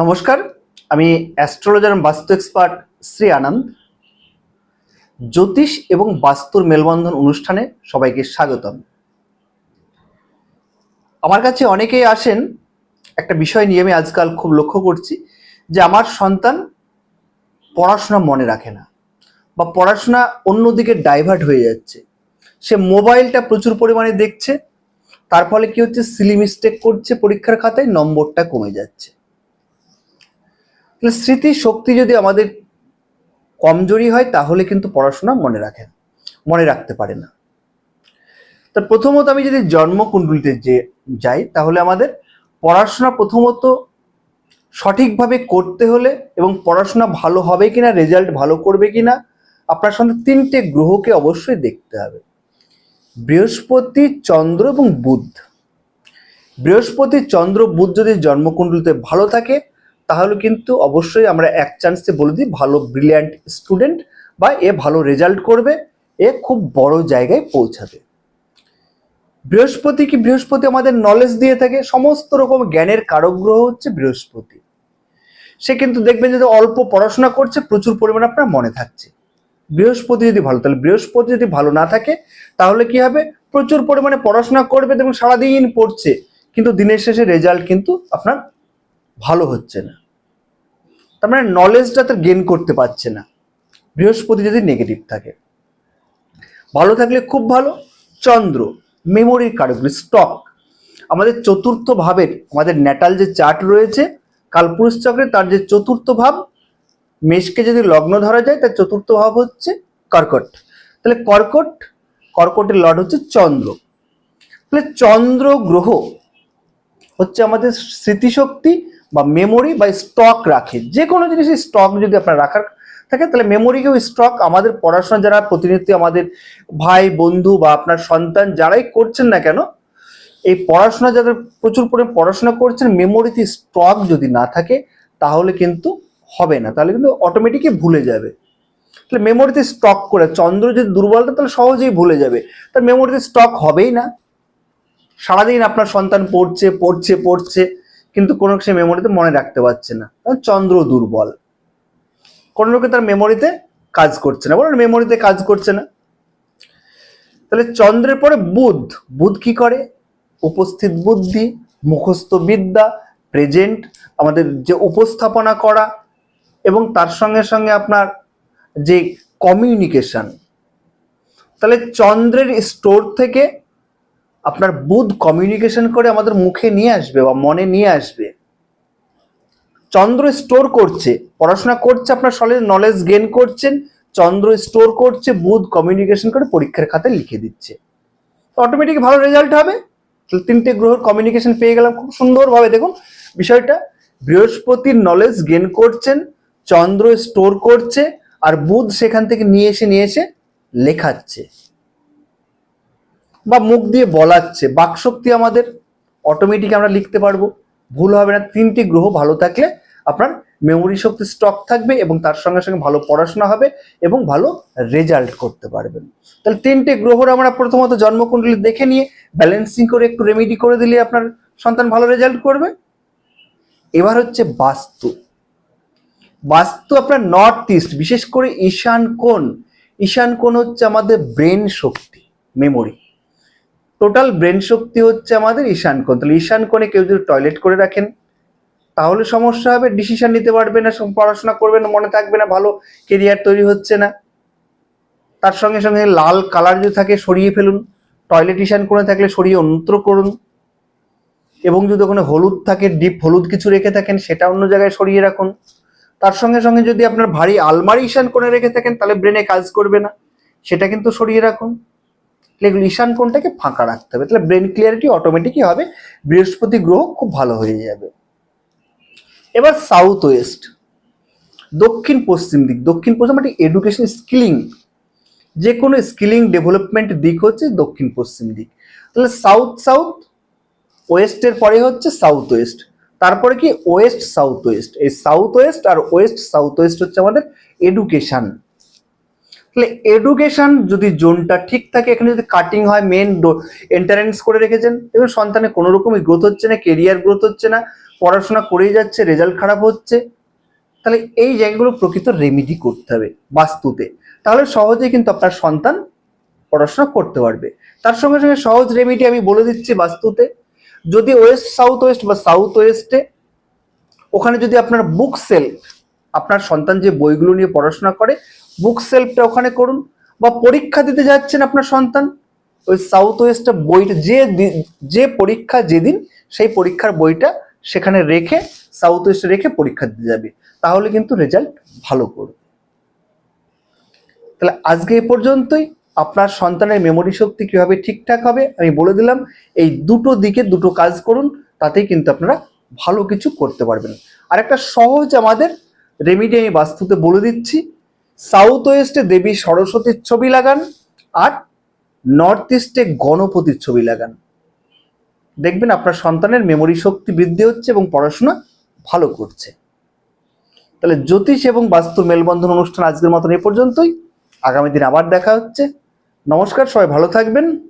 নমস্কার, আমি অ্যাস্ট্রোলজার বাস্তু এক্সপার্ট শ্রী আনন্দ। জ্যোতিষ এবং বাস্তুর মেলবন্ধন অনুষ্ঠানে সবাইকে স্বাগতম। আমার কাছে অনেকেই আসেন, একটা বিষয় নিয়ে আমি আজকাল খুব লক্ষ্য করছি যে আমার সন্তান পড়াশোনা মনে রাখে না বা পড়াশোনা অন্যদিকে ডাইভার্ট হয়ে যাচ্ছে। সে মোবাইলটা প্রচুর পরিমাণে দেখছে, তার ফলে কি হচ্ছে সিলি মিস্টেক করছে পরীক্ষার খাতায়, নম্বরটা কমে যাচ্ছে। তাহলে স্মৃতি শক্তি যদি আমাদের কমজোরি হয়, তাহলে কিন্তু পড়াশোনা মনে রাখে, মনে রাখতে পারে না। তা প্রথমত আমি যদি জন্মকুণ্ডলিতে যে যাই, তাহলে আমাদের পড়াশোনা প্রথমত সঠিকভাবে করতে হলে এবং পড়াশোনা ভালো হবে কিনা, রেজাল্ট ভালো করবে কিনা, আপনার সঙ্গে তিনটে গ্রহকে অবশ্যই দেখতে হবে। বৃহস্পতি, চন্দ্র এবং বুধ। বৃহস্পতি, চন্দ্র, বুধ যদি জন্মকুণ্ডলিতে ভালো থাকে তাহলে কিন্তু অবশ্যই আমরা এক চান্সে বলে দিই, ভালো ব্রিলিয়ান্ট স্টুডেন্ট বা এ ভালো রেজাল্ট করবে, এ খুব বড় জায়গায় পৌঁছাবে। বৃহস্পতি কি বৃহস্পতি আমাদের নলেজ দিয়ে থাকে, সমস্ত রকম জ্ঞানের কারক গ্রহ হচ্ছে বৃহস্পতি। সে কিন্তু দেখবেন যদি অল্প পড়াশোনা করছে, প্রচুর পরিমাণে আপনার মনে থাকছে। বৃহস্পতি যদি ভালো, তাহলে বৃহস্পতি যদি ভালো না থাকে, তাহলে কি হবে? প্রচুর পরিমাণে পড়াশোনা করবে এবং সারাদিন পড়ছে, কিন্তু দিনের শেষে রেজাল্ট কিন্তু আপনার ভালো হচ্ছে না। তার মানে নলেজটা তার গেন করতে পারছে না। বৃহস্পতি যদি নেগেটিভ থাকে, ভালো থাকলে খুব ভালো, চন্দ্র মেমোরির কারকগুলি স্টক আমাদের চতুর্থ ভাবের, আমাদের ন্যাটাল যে চার্ট রয়েছে, কালপুরুষ চক্রে তার যে চতুর্থ ভাব, মেষকে যদি লগ্ন ধরা যায়, তার চতুর্থ ভাব হচ্ছে কর্কট। তাহলে কর্কট, কর্কটের লর্ড হচ্ছে চন্দ্র। তাহলে চন্দ্র গ্রহ হচ্ছে আমাদের স্মৃতিশক্তি বা মেমোরি বা স্টক রাখে। যে কোনো জিনিসের স্টক যদি আপনার রাখার থাকে, তাহলে মেমোরিকেও স্টক আমাদের পড়াশোনা যারা প্রতিনিধি আমাদের ভাই, বন্ধু বা আপনার সন্তান যারাই করছেন না কেন, এই পড়াশোনা যাদের প্রচুর পরিমাণে পড়াশোনা করছেন মেমোরিতে স্টক যদি না থাকে, তাহলে কিন্তু হবে না। তাহলে কিন্তু অটোমেটিকই ভুলে যাবে। তাহলে মেমোরিতে স্টক করে, চন্দ্র যদি দুর্বলতা, তাহলে সহজেই ভুলে যাবে। তার মেমোরিতে স্টক হবেই না। সারাদিন আপনার সন্তান পড়ছে পড়ছে পড়ছে। কিন্তু কোনো সে মেমোরিতে মনে রাখতে পারছে না। চন্দ্র দুর্বল। কোনো লোকে তার মেমোরিতে কাজ করছে না। বলুন মেমোরিতে কাজ করছে না। তাহলে চন্দ্রের পরে বুধ। বুধ কি করে? উপস্থিত বুদ্ধি, মুখস্থ বিদ্যা প্রেজেন্ট আমাদের যে উপস্থাপনা করা, এবং তার সঙ্গে সঙ্গে আপনার যে কমিউনিকেশন তাহলে চন্দ্রের স্টোর থেকে আপনার বুধ কমিউনিকেশন করে আমাদের মুখে নিয়ে আসবে বা মনে নিয়ে আসবে। চন্দ্র স্টোর করছে, পড়াশোনা করছে, আপনার সলিড নলেজ গেন করছেন, চন্দ্র স্টোর করছে, বুধ কমিউনিকেশন করে পরীক্ষার খাতে লিখে দিচ্ছে। অটোমেটিক ভালো রেজাল্ট হবে। তিনটে গ্রহের কমিউনিকেশন পেয়ে গেলাম, খুব সুন্দরভাবে। দেখুন, বিষয়টা, বৃহস্পতির নলেজ গেন করছেন, চন্দ্র স্টোর করছে, আর বুধ সেখান থেকে নিয়ে এসে নিয়ে এসে লেখাচ্ছে। বা মুখ দিয়ে বলাচ্ছে, বাকশক্তি আমাদের অটোমেটিক আমরা লিখতে পারব। ভুল হবে না, তিনটি গ্রহ ভালো থাকলে আপনার মেমোরি শক্তি স্টক থাকবে এবং তার সঙ্গে সঙ্গে ভালো পড়াশোনা হবে এবং ভালো রেজাল্ট করতে পারবেন। তাহলে তিনটে গ্রহর আমরা প্রথমত জন্মকুণ্ডলী দেখে নিয়ে ব্যালেন্সিং করে একটু রেমেডি করে দিলে আপনার সন্তান ভালো রেজাল্ট করবে। এবার হচ্ছে বাস্তু। বাস্তু আপনার নর্থ ইস্ট বিশেষ করে ঈশান কোণ। ঈশান কোণ হচ্ছে আমাদের ব্রেন শক্তি মেমোরি টোটাল ব্রেন শক্তি হচ্ছে আমাদের ঈশান কোণ। তাহলে ঈশান কোণে কেউ যদি টয়লেট করে রাখেন, তাহলে সমস্যা হবে, ডিসিশন নিতে পারবে না পড়াশোনা করবে না, মনে থাকবে না, ভালো কেরিয়ার তৈরি হচ্ছে না। তার সঙ্গে সঙ্গে লাল কালার যদি থাকে, সরিয়ে ফেলুন। টয়লেট ঈশান কোণে থাকলে সরিয়ে অন্যত্র করুন। এবং যদি ওখানে হলুদ থাকে ডিপ হলুদ কিছু রেখে থাকেন, সেটা অন্য জায়গায় সরিয়ে রাখুন। তার সঙ্গে সঙ্গে যদি আপনার ভারী আলমারি ঈশান কোণে রেখে থাকেন, তাহলে ব্রেনে কাজ করবে না। সেটা কিন্তু সরিয়ে রাখুন। এগুলো ঈশান ফাঁকা রাখতে হবে? তাহলে ব্রেন ক্লিয়ারিটি অটোমেটিকই হবে, বৃহস্পতি গ্রহ খুব ভালো হয়ে যাবে। এবার সাউথ ওয়েস্ট দক্ষিণ পশ্চিম দিক। দক্ষিণ পশ্চিম মানে এডুকেশন স্কিলিং যে কোনো স্কিলিং ডেভেলপমেন্ট দিক হচ্ছে দক্ষিণ পশ্চিম দিক। তাহলে সাউথ সাউথ ওয়েস্টের পরে হচ্ছে সাউথ ওয়েস্ট তারপরে কি? ওয়েস্ট সাউথ ওয়েস্ট এই সাউথ ওয়েস্ট আর ওয়েস্ট সাউথ ওয়েস্ট হচ্ছে আমাদের এডুকেশন তাহলে এডুকেশন যদি জোনটা ঠিক থাকে, এখানে যদি কাটিং হয় মেন এন্টারেন্স করে রেখেছেন এবং সন্তানের কোনো রকমই গ্রোথ হচ্ছে না কেরিয়ার গ্রোথ হচ্ছে না, পড়াশোনা করেই যাচ্ছে রেজাল্ট খারাপ হচ্ছে, তাহলে এই জায়গাগুলো প্রকৃত রেমিডি করতে হবে বাস্তুতে। তাহলে সহজেই কিন্তু আপনার সন্তান পড়াশোনা করতে পারবে। তার সঙ্গে সঙ্গে সহজ রেমিডি আমি বলে দিচ্ছি বাস্তুতে, যদি ওয়েস্ট সাউথ ওয়েস্ট বা সাউথ ওয়েস্টে ওখানে যদি আপনার বুক সেলফ আপনার সন্তান যে বইগুলো নিয়ে পড়াশোনা করে বুক সেলফটা ওখানে করুন বা পরীক্ষা দিতে যাচ্ছেন আপনার সন্তান, ওই সাউথ ওয়েস্টে বইটা যে যে পরীক্ষা যেদিন সেই পরীক্ষার বইটা সেখানে রেখে সাউথ ওয়েস্টে রেখে পরীক্ষা দিতে যাবে। তাহলে কিন্তু রেজাল্ট ভালো করবে তাহলে আজকে এই পর্যন্তই। আপনার সন্তানের মেমোরি শক্তি কীভাবে ঠিকঠাক হবে আমি বলে দিলাম। এই দুটো দিকে দুটো কাজ করুন, তাতেই কিন্তু আপনারা ভালো কিছু করতে পারবেন। আর একটা সহজ আমাদের রেমিডি আমি বাস্তুতে বলে দিচ্ছি। সাউথ ওয়েস্টে দেবী সরস্বতীর ছবি লাগান আর নর্থ ইস্টে গণপতির ছবি লাগান। দেখবেন আপনার সন্তানের মেমোরি শক্তি বৃদ্ধি হচ্ছে এবং পড়াশোনা ভালো করছে। তাহলে জ্যোতিষ এবং বাস্তু মেলবন্ধন অনুষ্ঠান আজকের মতন এ পর্যন্তই। আগামী দিন আবার দেখা হচ্ছে। নমস্কার, সবাই ভালো থাকবেন।